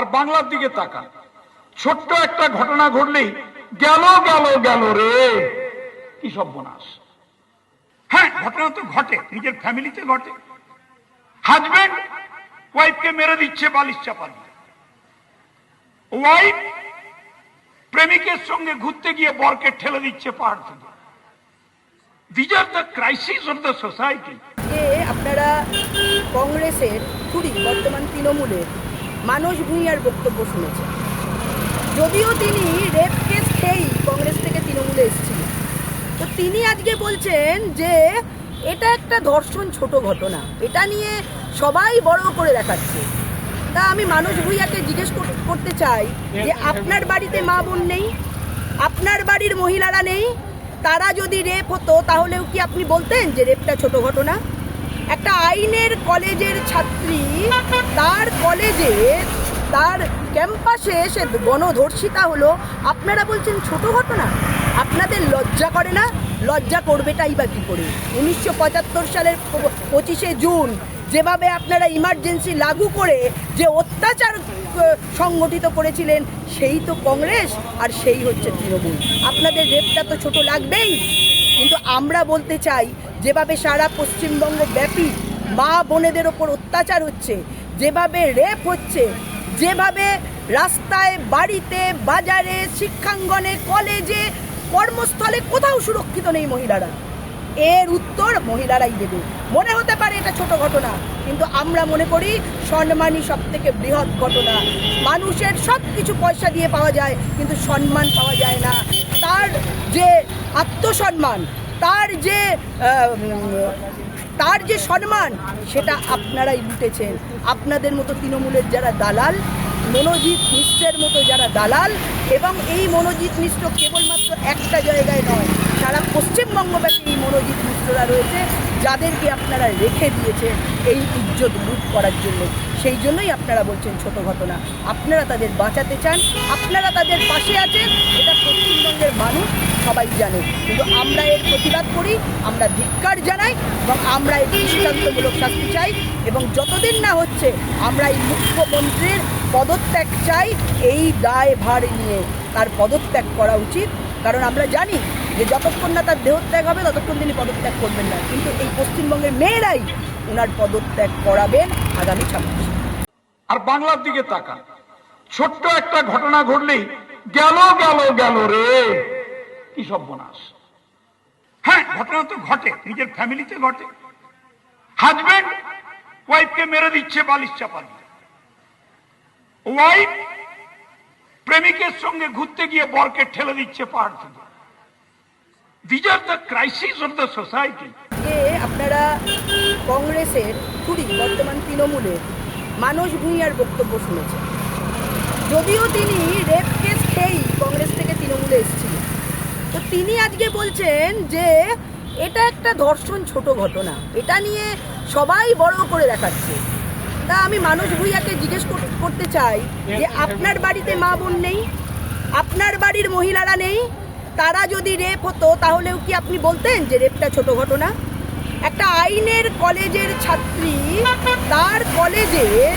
আর বাংলার দিকে তাকান। ছোট্ট একটা ঘটনা ঘটলেই গেল গেল গেল রে। কি সর্বনাশ। হ্যাঁ ঘটনা তো ঘটে, নিজের ফ্যামিলিতে ঘটে। হাজবেন্ড ওয়াইফকে মেরে দিচ্ছে বালিশ চাপা দিয়ে। ওয়াইফ প্রেমিকের সঙ্গে ঘুরতে গিয়ে বরকে ঠেলে দিচ্ছে পাহাড় থেকে। These are the crisis of the society আপনারা কংগ্রেসের বর্তমান তৃণমূলের মানস ভূঁইয়ার বক্তব্য শুনেছে। যদিও তিনি রেপ কেস খেয়েই কংগ্রেস থেকে তৃণমূলে এসেছিলেন। তো তিনি আজকে বলছেন যে, এটা একটা ধর্ষণ ছোট ঘটনা। এটা নিয়ে সবাই বড় করে দেখাচ্ছে। তা আমি মানুষ ভূঁইয়াকে জিজ্ঞেস করতে চাই যে, আপনার বাড়িতে মা বোন নেই? আপনার বাড়ির মহিলারা নেই? তারা যদি রেপ হতো, তাহলেও কি আপনি বলতেন যে রেপটা ছোট ঘটনা? একটা আইনের কলেজের ছাত্রী, তার কলেজে, তার ক্যাম্পাসে সে গণধর্ষিতা হলো। আপনারা বলছেন ছোট ঘটনা? আপনাদের লজ্জা করে না? লজ্জা করবেটাই বা কী করে? উনিশশো পঁচাত্তর সালের পঁচিশে জুন, যেভাবে আপনারা ইমার্জেন্সি লাগু করে যে অত্যাচার সংগঠিত করেছিলেন, সেই তো কংগ্রেস আর সেই হচ্ছে তৃণমূল। আপনাদের রেপটা তো ছোট লাগবেই। কিন্তু আমরা বলতে চাই, যেভাবে সারা পশ্চিমবঙ্গ ব্যাপী মা বোনেদের ওপর অত্যাচার হচ্ছে, যেভাবে রেপ হচ্ছে, যেভাবে রাস্তায়, বাড়িতে, বাজারে, শিক্ষাঙ্গনে কলেজে কর্মস্থলে কোথাও সুরক্ষিত নেই মহিলারা। এর উত্তর মহিলারাই দেবে। মনে হতে পারে এটা ছোট ঘটনা, কিন্তু আমরা মনে করি সম্মানই সব থেকে বৃহৎ ঘটনা। মানুষের সব কিছু পয়সা দিয়ে পাওয়া যায়, কিন্তু সম্মান পাওয়া যায় না। তার যে আত্মসম্মান, তার যে তার যে সম্মান, সেটা আপনারাই লুটেছেন। আপনাদের মতো তৃণমূলের যারা দালাল, মনোজিৎ মিশ্রের মতো যারা দালাল, এবং এই মনোজিৎ মিশ্র কেবলমাত্র একটা জায়গায় নয়, সারা পশ্চিমবঙ্গব্যাপী এই মনোজিৎ মিশ্ররা রয়েছে, যাদেরকে আপনারা রেখে দিয়েছেন এই ইজ্জত লুট করার জন্য। সেই জন্যই আপনারা বলছেন ছোট ঘটনা। আপনারা তাদের বাঁচাতে চান, আপনারা তাদের পাশে আছেন, এটা পশ্চিমবঙ্গের মানুষ সবাই জানে। কিন্তু আমরা এর প্রতিবাদ করি, আমরা ধিক্কার জানাই এবং আমরা এর দৃষ্টান্তমূলক শাস্তি চাই এবং যতদিন না হচ্ছে, আমরা এই মুখ্যমন্ত্রীর পদত্যাগ চাই এই দায় ভার নিয়ে। তার পদত্যাগ করা উচিত। কারণ আমরা জানি যে যতক্ষণ না তার দেহত্যাগ হবে, ততক্ষণ তিনি পদত্যাগ করবেন না। কিন্তু এই পশ্চিমবঙ্গের মেয়েরাই ওনার পদত্যাগ করাবেন আগামী ছাব্বিশে। আর বাংলার দিকে তাকান। ছোট্ট একটা ঘটনা ঘটলেই গেল গেল গেল রে। কি সর্বনাশ। হ্যাঁ ঘটনা তো ঘটে নিজের ফ্যামিলিতে ঘটে। হাজবেন্ড ওয়াইফকে মেরে দিচ্ছে বালিশ চাপা দিয়ে। ওয়াইফ প্রেমিকের সঙ্গে ঘুরতে গিয়ে বরকে ঠেলে দিচ্ছে পাহাড় থেকে। These are the crisis of the society আপনারা কংগ্রেসের কুড়ি বর্তমান তৃণমূলের মানস ভূঁইয়ার বক্তব্য শুনেছেন। যদিও তিনি রেপ কেস কংগ্রেস থেকে তৃণমূলে এসেছিলেন তো তিনি আজকে বলছেন যে, এটা একটা ধর্ষণ ছোট ঘটনা। এটা নিয়ে সবাই বড় করে দেখাচ্ছে। তা আমি মানুষ ভূঁইয়াকে জিজ্ঞেস কর- করতে চাই যে, আপনার বাড়িতে মা বোন নেই? আপনার বাড়ির মহিলারা নেই? তারা যদি রেপ হতো, তাহলেও কি আপনি বলতেন যে রেপটা ছোট ঘটনা? একটা আইনের কলেজের ছাত্রী তার কলেজে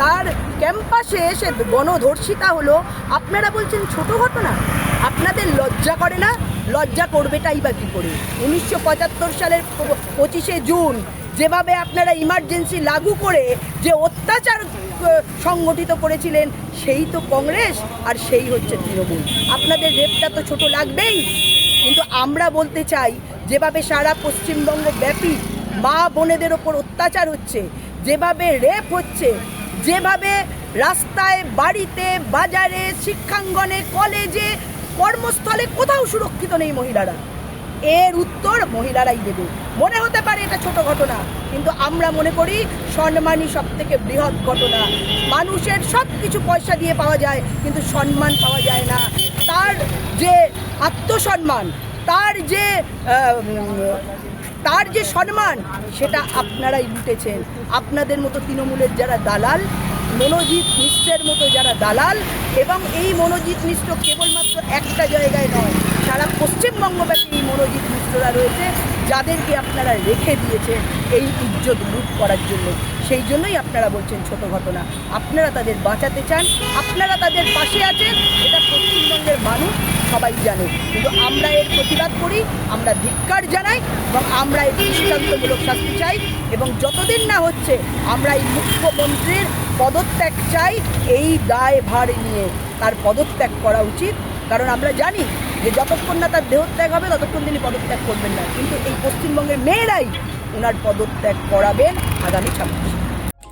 তার ক্যাম্পাসে এসে গণধর্ষিতা হলো। আপনারা বলছেন ছোট ঘটনা? আপনাদের লজ্জা করে না? লজ্জা করবেটাই বা কী করে? উনিশশো পঁচাত্তর সালের পঁচিশে জুন যেভাবে আপনারা ইমার্জেন্সি লাগু করে যে অত্যাচার সংগঠিত করেছিলেন, সেই তো কংগ্রেস আর সেই হচ্ছে তৃণমূল। আপনাদের রেপটা তো ছোট লাগবেই। কিন্তু আমরা বলতে চাই, যেভাবে সারা পশ্চিমবঙ্গ ব্যাপী মা বোনেদের ওপর অত্যাচার হচ্ছে, যেভাবে রেপ হচ্ছে যেভাবে রাস্তায়, বাড়িতে, বাজারে, শিক্ষাঙ্গনে, কলেজে, কর্মস্থলে কোথাও সুরক্ষিত নেই মহিলারা। এর উত্তর মহিলারাই দেবে। মনে হতে পারে এটা ছোট ঘটনা, কিন্তু আমরা মনে করি সম্মানই সব থেকে বৃহৎ ঘটনা। মানুষের সব কিছু পয়সা দিয়ে পাওয়া যায়, কিন্তু সম্মান পাওয়া যায় না। তার যে আত্মসম্মান, তার যে তার যে সম্মান, সেটা আপনারাই লুটেছেন। আপনাদের মতো তৃণমূলের যারা দালাল, মনোজিৎ মিশ্রের মতো যারা দালাল, এবং এই মনোজিৎ মিশ্র কেবলমাত্র একটা জায়গায় নয়, সারা পশ্চিমবঙ্গব্যাপী এই মনোজিৎ মিশ্ররা রয়েছে, যাদেরকে আপনারা রেখে দিয়েছেন এই ইজ্জত লুট করার জন্য। সেই জন্যই আপনারা বলছেন ছোট ঘটনা। আপনারা তাদের বাঁচাতে চান, আপনারা তাদের পাশে আছেন, এটা পশ্চিমবঙ্গের মানুষ সবাই জানে। কিন্তু আমরা এর প্রতিবাদ করি, আমরা ধিক্কার জানাই এবং আমরা এর দৃষ্টান্তমূলক শাস্তি চাই এবং যতদিন না হচ্ছে, আমরা এই মুখ্যমন্ত্রীর পদত্যাগ চাই, এই দায় ভার নিয়ে তার পদত্যাগ করা উচিত। কারণ আমরা জানি যে যতক্ষণ না তার দেহত্যাগ হবে, ততক্ষণ তিনি পদত্যাগ করবেন না। কিন্তু এই পশ্চিমবঙ্গের মেয়েরাই ওনার পদত্যাগ করাবেন আগামী ছাব্বিশে।